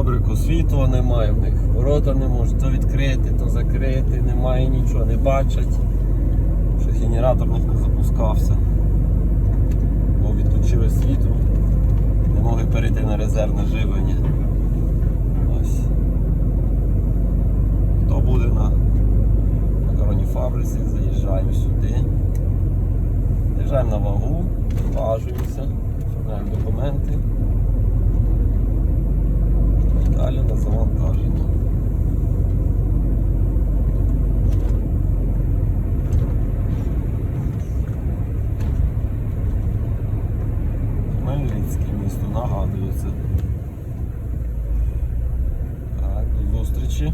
фабрику, світла немає в них, ворота не можуть то відкрити, то закрити, немає нічого, не бачать. Що генератор в них не запускався. Бо відключили світло, не могли перейти на резервне живлення. Ось. Хто буде на макаронній фабриці, заїжджаємо сюди. Заїжджаємо на вагу, зважуємося, оформляємо документи. Хмельницьке місто нагадується. Так, до зустрічі.